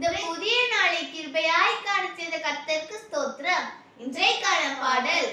இந்த புதிய நாளை கிருபையாய் காண செய்த கத்தருக்கு ஸ்தோத்திரம். இன்றைக்கான பாடல்